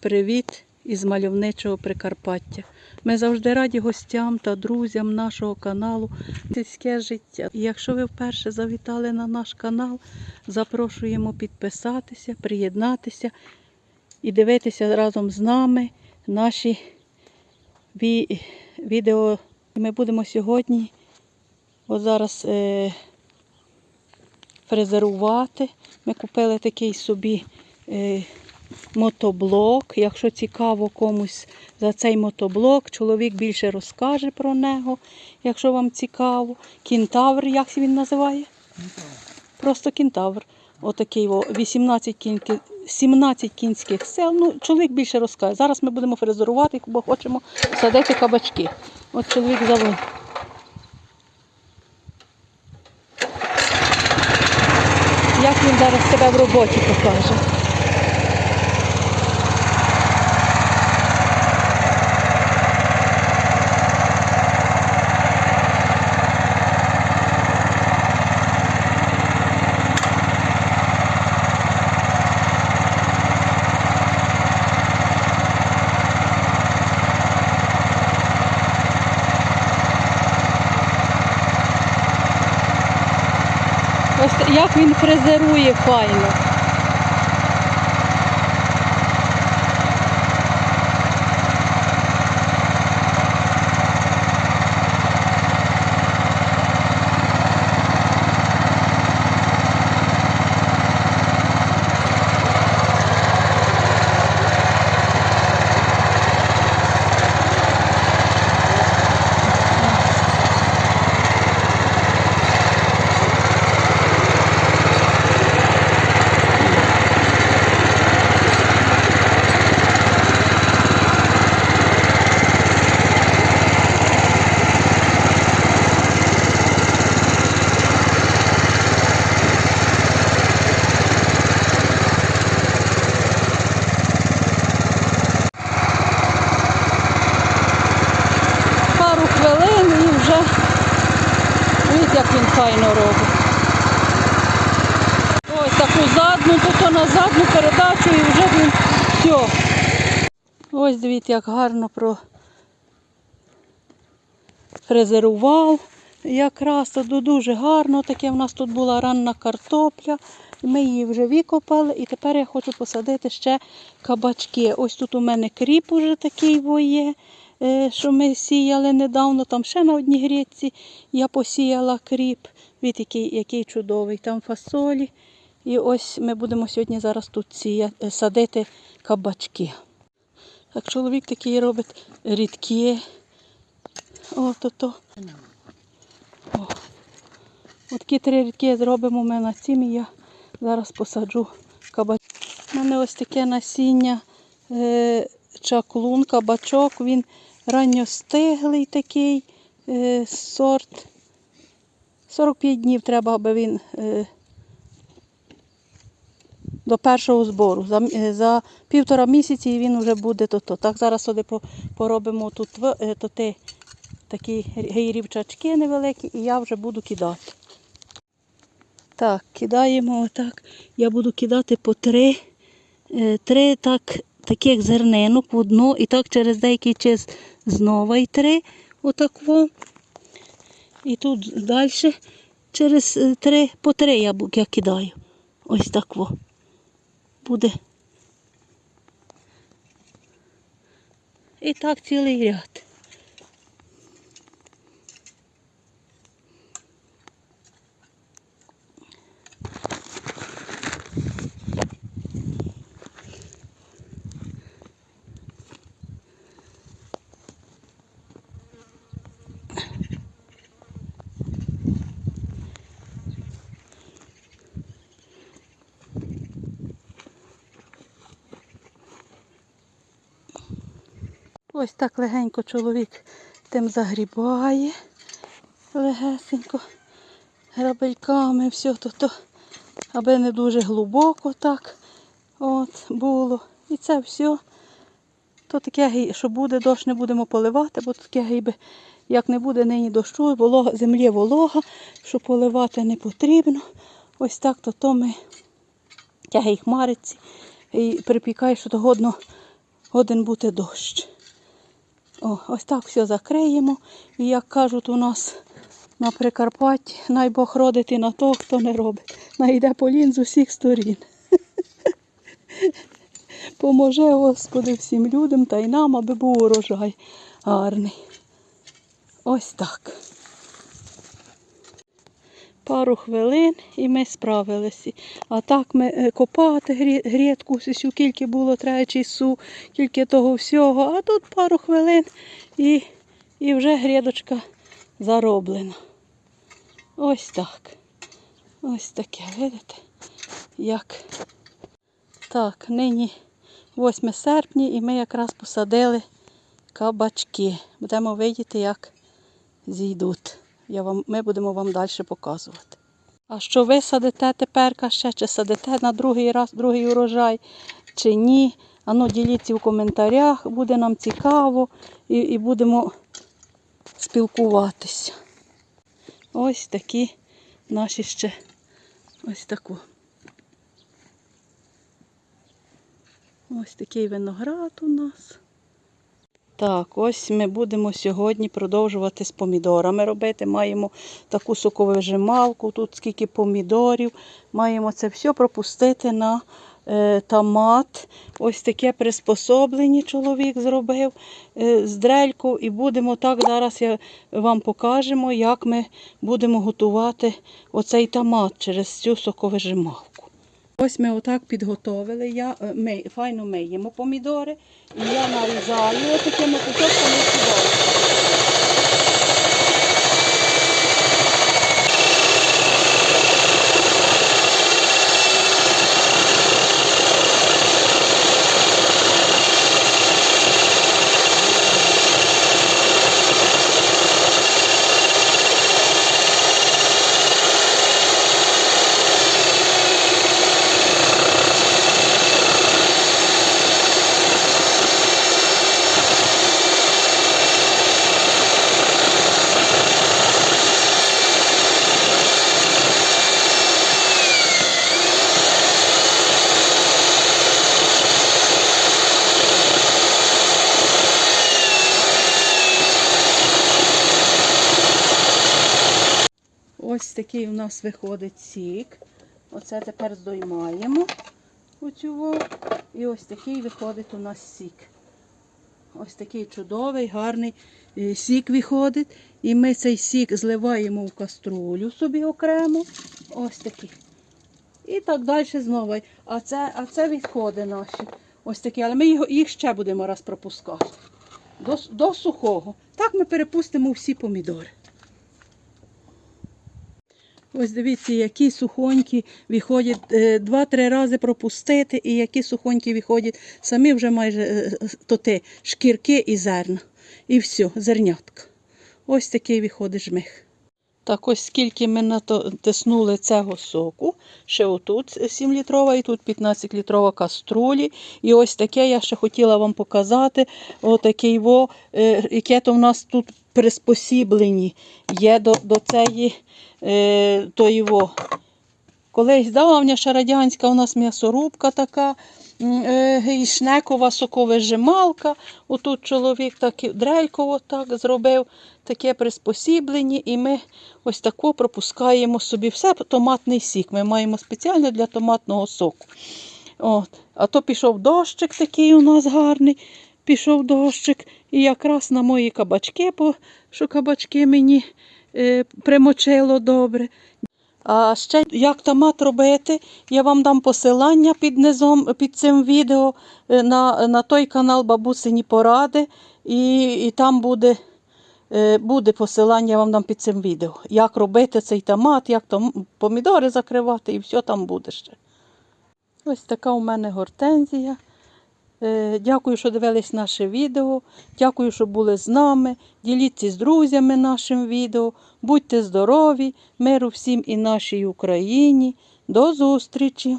Привіт із мальовничого Прикарпаття. Ми завжди раді гостям та друзям нашого каналу Сільське життя. І якщо ви вперше завітали на наш канал, запрошуємо підписатися, приєднатися і дивитися разом з нами наші ві- відео. Ми будемо сьогодні, от зараз е, фрезерувати. Ми купили такий собі е, мотоблок. Якщо цікаво комусь за цей мотоблок, чоловік більше розкаже про нього, якщо вам цікаво. Кінтавр, як він називає? Просто кінтавр. Отакий 18 кінських, 17 кінських сил. Ну, чоловік більше розкаже. Зараз ми будемо фрезерувати, бо хочемо садити кабачки. От чоловік завел. Як він зараз себе в роботі покаже? Ось як він фрезерує файно. Пару хвилин і вже Дивіться, як він файно робить. Ось таку задну, то, на задну передачу і вже він все. Ось дивіться, як гарно про фрезерував. Якраз то дуже гарно. Таке в нас тут була ранна картопля. Ми її вже викопали і тепер я хочу посадити ще кабачки. Ось тут у мене кріп уже такий во є, е, що ми сіяли недавно. Там ще на одній грядці я посіяла кріп. Від який, який чудовий. Там фасолі. І ось ми будемо сьогодні зараз тут е, садити кабачки. Так чоловік такий робить рідкі. О, то. О. От такі три рідки зробимо ми на цім і я зараз посаджу кабачок. У мене ось таке насіння е, чаклун, кабачок. Він ранньостиглий такий е, сорт. 45 днів треба, аби він е, до першого збору. За, е, за півтора місяці і він вже буде то-то. Так, зараз сюди поробимо тут е, то такі гейрівчачки невеликі, і я вже буду кидати. Так, кидаємо отак. Я буду кидати по три, е, три так, таких зернинок в одну, і так через деякий час знову і три. Отак во. І тут далі через три, по три я кидаю. Ось так во. Буде. І так цілий ряд. Ось так легенько чоловік тим загрібає. Легесенько. Грабельками, все то, то, аби не дуже глибоко так от було. І це все. То таке, що буде, дощ не будемо поливати, бо таке гейби, як не буде нині дощу, волога, землі волога, що поливати не потрібно. Ось так то, то ми тягай хмариці і припікає, що догодно годен бути дощ. О, ось так все закриємо. І як кажуть у нас на Прикарпатті, най Бог родити на того, хто не робить. Найде полін з усіх сторін. Поможе, Господи, всім людям та й нам, аби був урожай гарний. Ось так. Пару хвилин і ми справилися. А так ми е, копати грі- грядку, всю було треба часу, кільки того всього. А тут пару хвилин і, і вже грядочка зароблена. Ось так. Ось таке, видите? Як так, нині 8 серпня і ми якраз посадили кабачки. Будемо видіти, як зійдуть. Я вам, ми будемо вам далі показувати. А що ви садите тепер ще, чи садите на другий раз, другий урожай, чи ні? Ану, діліться в коментарях, буде нам цікаво і, і будемо спілкуватися. Ось такі наші ще ось таку. Ось такий виноград у нас. Так, ось ми будемо сьогодні продовжувати з помідорами робити. Маємо таку соковижималку, тут скільки помідорів. Маємо це все пропустити на е, томат. Ось таке приспособлення чоловік зробив е, з дрельку. І будемо так, зараз я вам покажемо, як ми будемо готувати оцей томат через цю соковижималку. Ось ми отак підготовили. Я, е, ми, файно миємо помідори. І я нарізаю такими кусочками сюди. Ось такий у нас виходить сік. Оце тепер здоймаємо оцю. І ось такий виходить у нас сік. Ось такий чудовий, гарний е, сік виходить. І ми цей сік зливаємо в каструлю собі окремо. Ось такий. І так далі знову. А це, а це відходи наші. Ось такі. Але ми їх ще будемо раз пропускати. До, до сухого. Так ми перепустимо всі помідори. Ось дивіться, які сухонькі виходять е, два-три рази пропустити, і які сухонькі виходять самі вже майже е, то те, шкірки і зерна. І все, зернятка. Ось такий виходить жмих. Так ось скільки ми натиснули цього соку. Ще отут 7-літрова і тут 15-літрова каструлі. І ось таке я ще хотіла вам показати. Отакий во, яке то в нас тут приспосіблені є до, до цієї е, тої. Колись давня ще радянська у нас м'ясорубка така, е, і шнекова соковижималка. Отут чоловік так і дрельково так зробив, таке приспосіблення, і ми ось тако пропускаємо собі все томатний сік. Ми маємо спеціально для томатного соку. От. А то пішов дощик такий у нас гарний, пішов дощик. І якраз на мої кабачки, бо що кабачки мені е, примочило добре. А ще як томат робити, я вам дам посилання під низом, під цим відео е, на, на той канал Бабусині Поради. І, і там буде, е, буде посилання, я вам дам під цим відео. Як робити цей томат, як том, помідори закривати і все там буде ще. Ось така у мене гортензія. Е, Дякую, що дивились наше відео. Дякую, що були з нами. Діліться з друзями нашим відео. Будьте здорові, миру всім і нашій Україні. До зустрічі!